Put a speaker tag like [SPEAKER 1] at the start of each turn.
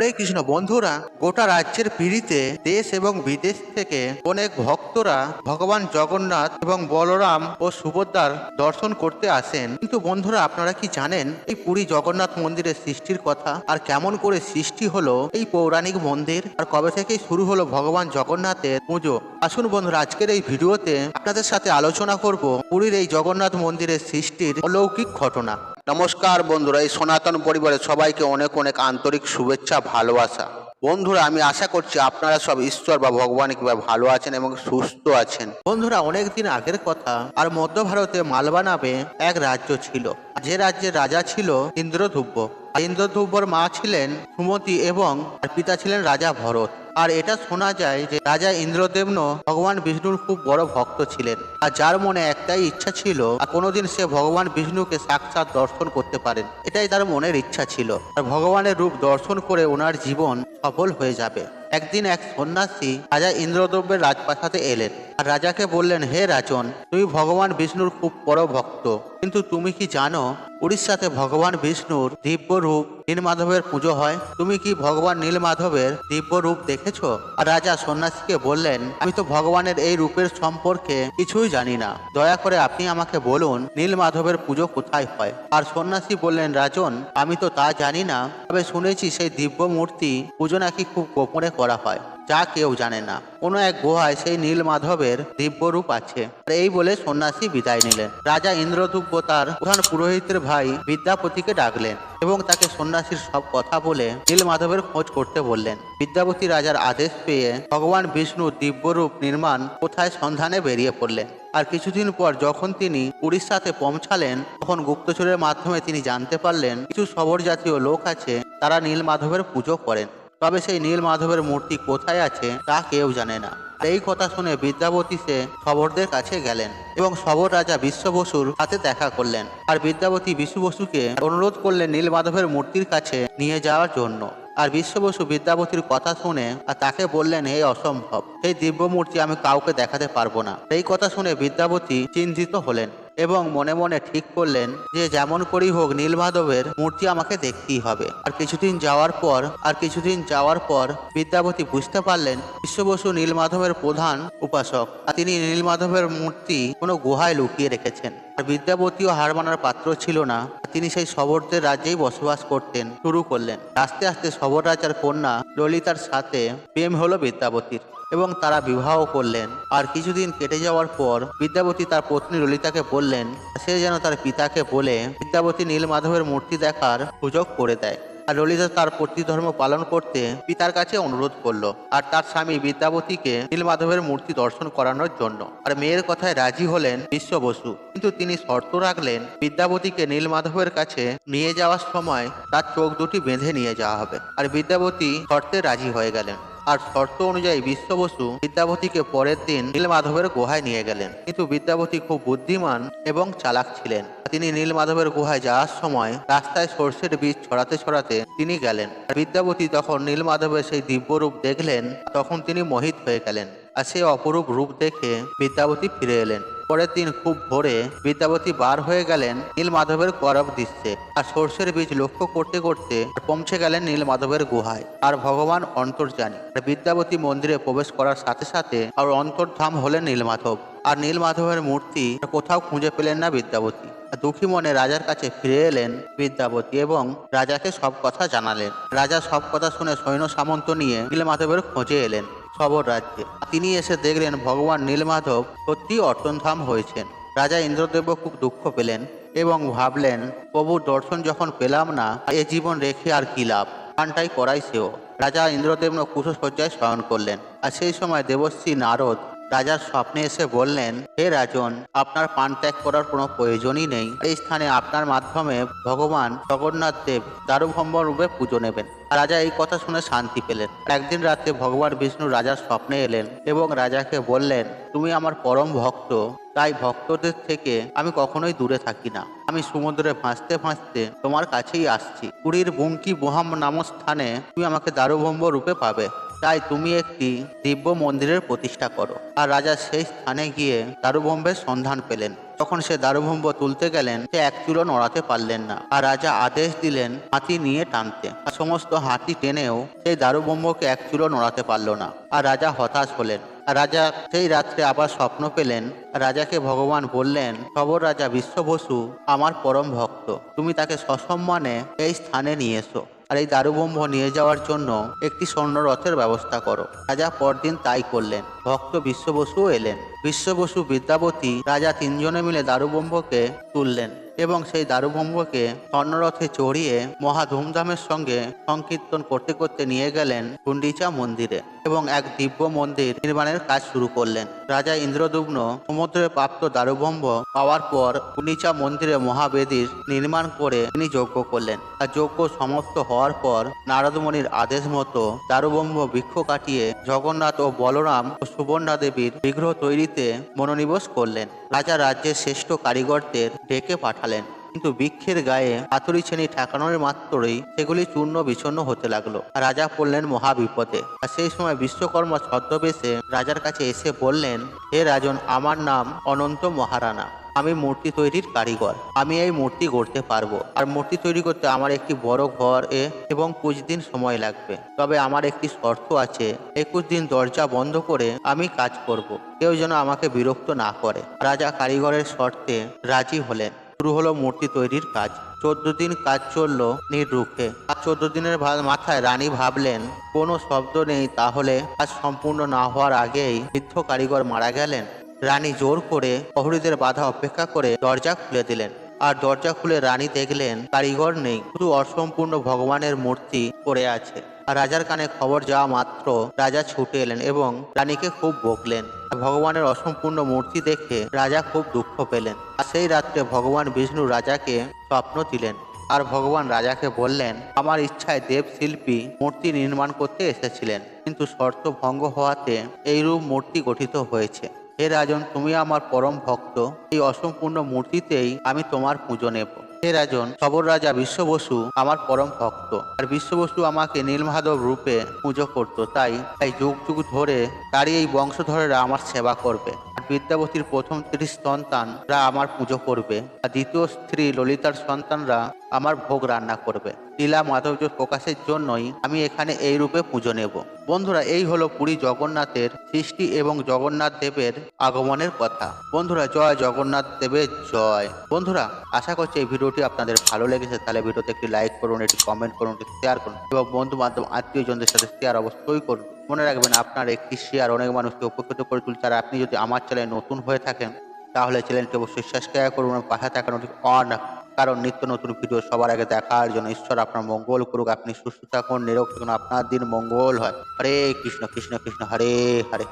[SPEAKER 1] হরে কৃষ্ণ। বন্ধুরা, গোটা রাজ্যের পিড়িতে দেশ এবং বিদেশ থেকে অনেক ভক্তরা ভগবান জগন্নাথ এবং বলরাম ও সুভদ্রার দর্শন করতে আসেন। কিন্তু বন্ধুরা, আপনারা কি জানেন এই পুরী জগন্নাথ মন্দিরের সৃষ্টির কথা? আর কেমন করে সৃষ্টি হলো এই পৌরাণিক মন্দির? আর কবে থেকে শুরু হলো ভগবান জগন্নাথের পুজো? আসুন বন্ধুরা, আজকের এই ভিডিওতে আপনাদের সাথে আলোচনা করব পুরীর এই জগন্নাথ মন্দিরের সৃষ্টির অলৌকিক ঘটনা। নমস্কার বন্ধুরা, এই সনাতন পরিবারের সবাইকে অনেক অনেক আন্তরিক শুভেচ্ছা, ভালোবাসা। বন্ধুরা, আমি আশা করছি আপনারা সব ঈশ্বর বা ভগবান কীভাবে ভালো আছেন এবং সুস্থ আছেন। বন্ধুরা, অনেক দিন আগের কথা, আর মধ্য ভারতে মালবা নামে এক রাজ্য ছিল। যে রাজ্যের রাজা ছিল ইন্দ্রধুব্য। ইন্দ্রধুব্যর মা ছিলেন সুমতি এবং পিতা ছিলেন রাজা ভরত। আর এটা শোনা যায় যে রাজা ইন্দ্রদেবন ভগবান বিষ্ণুর খুব বড় ভক্ত ছিলেন। আর যার মনে একটাই ইচ্ছা ছিল, আর কোনোদিন সে ভগবান বিষ্ণুকে সাক্ষাৎ দর্শন করতে পারেন, এটাই তার মনের ইচ্ছা ছিল। আর ভগবানের রূপ দর্শন করে ওনার জীবন সফল হয়ে যাবে। একদিন এক সন্ন্যাসী রাজা ইন্দ্রদ্রব্যের রাজপ্রাসাদে এলেন, আর রাজাকে বললেন, হে রাজন, তুমি ভগবান বিষ্ণুর খুব বড় ভক্ত। কিন্তু তুমি কি জানো, উড়িষ্যাতে ভগবান বিষ্ণুর দিব্য রূপ নীলমাধবের পুজো হয়। তুমি কি ভগবান নীলমাধবের দিব্য রূপ দেখেছ? আর রাজা সন্ন্যাসীকে বললেন, আমি তো ভগবানের এই রূপের সম্পর্কে কিছুই জানি না। দয়া করে আপনি আমাকে বলুন, নীলমাধবের পুজো কোথায় হয়? আর সন্ন্যাসী বললেন, রাজন, আমি তো তা জানি না। তবে শুনেছি সেই দিব্য মূর্তি পুজো নাকি খুব গোপনে করা হয়। যা কেউ জানে না। কোনো এক গুহায় সেই নীল মাধবের দিব্যরূপ আছে। আর এই বলে সন্ন্যাসী বিদায় নিলেন। রাজা ইন্দ্রদুব্য তার প্রধান পুরোহিতের ভাই বিদ্যাপতিকে ডাকলেন এবং তাকে সন্ন্যাসীর সব কথা বলে নীল মাধবের খোঁজ করতে বললেন। বিদ্যাপতি রাজার আদেশ পেয়ে ভগবান বিষ্ণুর দিব্যরূপ নির্মাণ কোথায় সন্ধানে বেরিয়ে পড়লেন। আর কিছুদিন পর যখন তিনি উড়িষ্যাতে পৌঁছালেন, তখন গুপ্তচরের মাধ্যমে তিনি জানতে পারলেন, কিছু সবর জাতীয় লোক আছে, তারা নীল মাধবের পুজো করেন। তবে সেই নীল মাধবের মূর্তি কোথায় আছে, তা কেউ জানে না। এই কথা শুনে বিদ্যাপতি সে শবরদের কাছে গেলেন এবং শবর রাজা বিশ্ব বসুর হাতে দেখা করলেন। আর বিদ্যাপতি বিশ্ব বসুকে অনুরোধ করলেন নীল মাধবের মূর্তির কাছে নিয়ে যাওয়ার জন্য। আর বিশ্ব বসু বিদ্যাপতির কথা শুনে আর তাকে বললেন, হে অসম্ভব, সেই দিব্য মূর্তি আমি কাউকে দেখাতে পারব না। এই কথা শুনে বিদ্যাপতি চিন্তিত হলেন। এবং মনে মনে ঠিক করলেন যে যেমন করেই হোক নীল নীলমাধবের মূর্তি আমাকে দেখতেই হবে। আর কিছুদিন যাওয়ার পর, আর কিছুদিন যাওয়ার পর বিদ্যাপতি বুঝতে পারলেন বিশ্ববসু নীল নীলমাধবের প্রধান উপাসক আর তিনি নীলমাধবের মূর্তি কোনো গুহায় লুকিয়ে রেখেছেন। আর বিদ্যাপতিও হার মানার পাত্র ছিল না। তিনি সেই শবরদের রাজ্যেই বসবাস করতেন, শুরু করলেন। আস্তে আস্তে শবর রাজার কন্যা ললিতার সাথে প্রেম হলো বিদ্যাপতির এবং তারা বিবাহ করলেন। আর কিছুদিন কেটে যাওয়ার পর বিদ্যাপতি তার পত্নী ললিতাকে বললেন, সে যেন তার পিতাকে বলে বিদ্যাপতি নীলমাধবের মূর্তি দেখার সুযোগ করে দেয়। আর ললিতা তার ধর্ম পালন করতে পিতার কাছে অনুরোধ করল আর তার স্বামী বিদ্যাপতিকে নীলমাধবের মূর্তি দর্শন করানোর জন্য। আর মেয়ের কথায় রাজি হলেন বিশ্ব বসু। কিন্তু তিনি শর্ত রাখলেন বিদ্যাপতিকে নীলমাধবের কাছে নিয়ে যাওয়ার সময় তার চোখ দুটি বেঁধে নিয়ে যাওয়া হবে। আর বিদ্যাপতি শর্তে রাজি হয়ে গেলেন। আর শর্ত অনুযায়ী বিশ্ববসু বিদ্যাপতিকে পরের দিন নীলমাধবের গুহায় নিয়ে গেলেন। কিন্তু বিদ্যাপতি খুব বুদ্ধিমান এবং চালাক ছিলেন। তিনি নীলমাধবের গুহায় যাওয়ার সময় রাস্তায় সর্ষের বীজ ছড়াতে ছড়াতে তিনি গেলেন। বিদ্যাপতি তখন নীলমাধবের সেই দিব্যরূপ দেখলেন, তখন তিনি মোহিত হয়ে গেলেন। আর সেই অপরূপ রূপ দেখে বিদ্যাপতি ফিরে এলেন। পরের দিন খুব ভোরে বিদ্যাপতি বার হয়ে গেলেন, নীলমাধবের করব দৃশ্যে আর সর্ষের বীজ লক্ষ্য করতে করতে পৌঁছে গেলেন নীলমাধবের গুহায়। আর ভগবান অন্তর্জানী আর বিদ্যাপতি মন্দিরে প্রবেশ করার সাথে সাথে আর অন্তর্ধাম হলেন নীলমাধব। আর নীলমাধবের মূর্তি কোথাও খুঁজে পেলেন না বিদ্যাপতি দুঃখী মনে রাজার কাছে ফিরে এলেন বিদ্যাপতি এবং রাজাকে সব কথা জানালেন। রাজা সব কথা শুনে সৈন্য সামন্ত নিয়ে নীলমাধবের খোঁজে এলেন। সবর রাজ্যে তিনি এসে দেখলেন ভগবান নীলমাধব সত্যি অর্থনধাম হয়েছেন। রাজা ইন্দ্রদেবও খুব দুঃখ পেলেন এবং ভাবলেন প্রভুর দর্শন যখন পেলাম না, এ জীবন রেখে আর কি লাভ? প্রাণটাই করাই সেও রাজা ইন্দ্রদেব কুশসজ্জায় শয়ন করলেন। আর সেই সময় দেবশ্রী নারদ রাজার স্বপ্নে এসে বললেন, হে রাজন, আপনার পান ত্যাগ করার কোনো প্রয়োজনই নেই। এই স্থানে আপনার মাধ্যমে ভগবান জগন্নাথ দেব দারুভম্ব রূপে পুজো নেবেন। রাজা এই কথা শুনে শান্তি পেলেন। একদিন রাতে ভগবান বিষ্ণু রাজার স্বপ্নে এলেন এবং রাজাকে বললেন, তুমি আমার পরম ভক্ত, তাই ভক্তদের থেকে আমি কখনোই দূরে থাকি না। আমি সমুদ্রে ভাসতে ভাসতে তোমার কাছেই আসছি। পুরীর বুঙ্কি বোহাম নাম স্থানে তুমি আমাকে দারুভম্ব রূপে পাবে। তাই তুমি একটি দিব্য মন্দিরের প্রতিষ্ঠা করো। আর রাজা সেই স্থানে গিয়ে দারুভম্বের সন্ধান পেলেন। তখন সে দারুভম্ব তুলতে গেলেন, সে এক চুলো নড়াতে পারলেন না। আর রাজা আদেশ দিলেন হাতি নিয়ে টানতে। আর সমস্ত হাতি টেনেও সেই দারুভম্বকে এক চুলো নড়াতে পারল না। আর রাজা হতাশ হলেন। রাজা সেই রাত্রে আবার স্বপ্ন পেলেন। রাজাকে ভগবান বললেন খবর রাজা, বিশ্ববসু আমার পরম ভক্ত। তুমি তাকে সসম্মানে এই স্থানে নিয়ে এসো। আর এই দারুবম্ভ নিয়ে যাওয়ার জন্য একটি স্বর্ণরথের ব্যবস্থা করো। রাজা পরদিন তাই করলেন। ভক্ত বিশ্ববসুও এলেন। বিশ্ববসু বিদ্যাপতি রাজা তিনজনে মিলে দারুবম্ভকে তুললেন। এবং সেই দারুবম্ভকে স্বর্ণরথে চড়িয়ে মহা ধুমধামের সঙ্গে সংকীর্তন করতে করতে নিয়ে গেলেন গুন্ডিচা মন্দিরে এবং এক দিব্য মন্দির নির্মাণের কাজ শুরু করলেন। রাজা ইন্দ্রদুগ্ন সমুদ্রে প্রাপ্ত দারুভম্ব পাওয়ার পর গুন্ডিচা মন্দিরে মহাবেদীর নির্মাণ করে তিনি যজ্ঞ করলেন। আর যজ্ঞ সমাপ্ত হওয়ার পর নারদমণির আদেশ মতো দারুভম্ব বৃক্ষ কাটিয়ে জগন্নাথ ও বলরাম ও সুবর্ণা দেবীর বিগ্রহ তৈরিতে মনোনিবেশ করলেন। রাজা রাজ্যের শ্রেষ্ঠ কারিগরদের ডেকে পাঠালেন। কিন্তু বৃক্ষের গায়ে হাতুড়ি ছেনি ঠেকানোর মাত্রই সেগুলি চূর্ণ বিচ্ছন্ন হতে লাগল। রাজা পড়লেন মহাবিপদে আর সেই সময় বিশ্বকর্মা ছদ্মবেশে রাজার কাছে এসে বললেন, হে রাজন, আমার নাম অনন্ত মহারানা। আমি মূর্তি তৈরির কারিগর। আমি এই মূর্তি গড়তে পারব। আর মূর্তি তৈরি করতে আমার একটি বড় ঘর এ এবং কুছ দিন সময় লাগবে। তবে আমার একটি শর্ত আছে। একুশ দিন দরজা বন্ধ করে আমি কাজ করব। কেউ যেন আমাকে বিরক্ত না করে। রাজা কারিগরের শর্তে রাজি হলেন। শুরু হলো মূর্তি তৈরির কাজ। চোদ্দ দিন কাজ চলল নির্রুখে। আর চোদ্দ দিনের মাথায় রানী ভাবলেন, কোনো শব্দ নেই, তাহলে কাজ সম্পূর্ণ না হওয়ার আগেই বৃদ্ধ কারিগর মারা গেলেন। রানী জোর করে প্রহরীদের বাধা অপেক্ষা করে দরজা খুলে দিলেন। আর দরজা খুলে রানী দেখলেন কারিগর নেই, শুধু অসম্পূর্ণ ভগবানের মূর্তি পড়ে আছে। আর রাজার কানে খবর যাওয়া মাত্র রাজা ছুটে এলেন এবং রানীকে খুব বকলেন ভগবানের অসম্পূর্ণ মূর্তি দেখে রাজা খুব দুঃখ পেলেন। আর সেই রাত্রে ভগবান বিষ্ণু রাজাকে স্বপ্ন দিলেন। আর ভগবান রাজাকে বললেন, আমার ইচ্ছায় দেব শিল্পী মূর্তি নির্মাণ করতে এসেছিলেন, কিন্তু শর্ত ভঙ্গ হওয়াতে এইরূপ মূর্তি গঠিত হয়েছে। হে রাজন, তুমি আমার পরম ভক্ত। এই অসম্পূর্ণ মূর্তিতেই আমি তোমার পুজো নেব। হে রাজন, সবর রাজা বিশ্ববসু আমার পরম ভক্ত। আর বিশ্ববসু আমাকে নীলমাধব রূপে পুজো করত, তাই তাই যুগ যুগ ধরে তারই এই বংশধরেরা আমার সেবা করবে। বিদ্যাবতীর প্রথম স্ত্রী সন্তানরা আমার পুজো করবে। আর দ্বিতীয় স্ত্রী ললিতার সন্তানরা আমার ভোগ রান্না করবে। লীলা মাধবয প্রকাশের জন্যই আমি এখানে এই রূপে পুজো নেব। বন্ধুরা, এই হলো পুরী জগন্নাথের সৃষ্টি এবং জগন্নাথ দেবের আগমনের কথা। বন্ধুরা, জয় জগন্নাথ দেবের জয়। বন্ধুরা, আশা করছি এই ভিডিওটি আপনাদের ভালো লেগেছে। তাহলে ভিডিওতে একটি লাইক করুন, একটি কমেন্ট করুন, একটি শেয়ার করুন এবং বন্ধু বান্ধব আত্মীয়জনদের সাথে শেয়ার অবশ্যই করুন। মনে রাখবেন, আপনার একটি শেয়ার অনেক মানুষকে উপকৃত করে তুলছে। আর আপনি যদি আমার চ্যানেলে নতুন হয়ে থাকেন, তাহলে চ্যানেলটি অবশ্যই সাবস্ক্রাইব করুন পাশে থাকা নোটিফ অন। কারণ নিত্য নতুন ভিডিও সবার আগে দেখার জন্য, ঈশ্বর আপনার মঙ্গল করুক, আপনি সুস্থ থাকুন, নিরোগ থাকুন, আপনার দিন মঙ্গল হয়। হরে কৃষ্ণ কৃষ্ণ কৃষ্ণ, হরে হরে।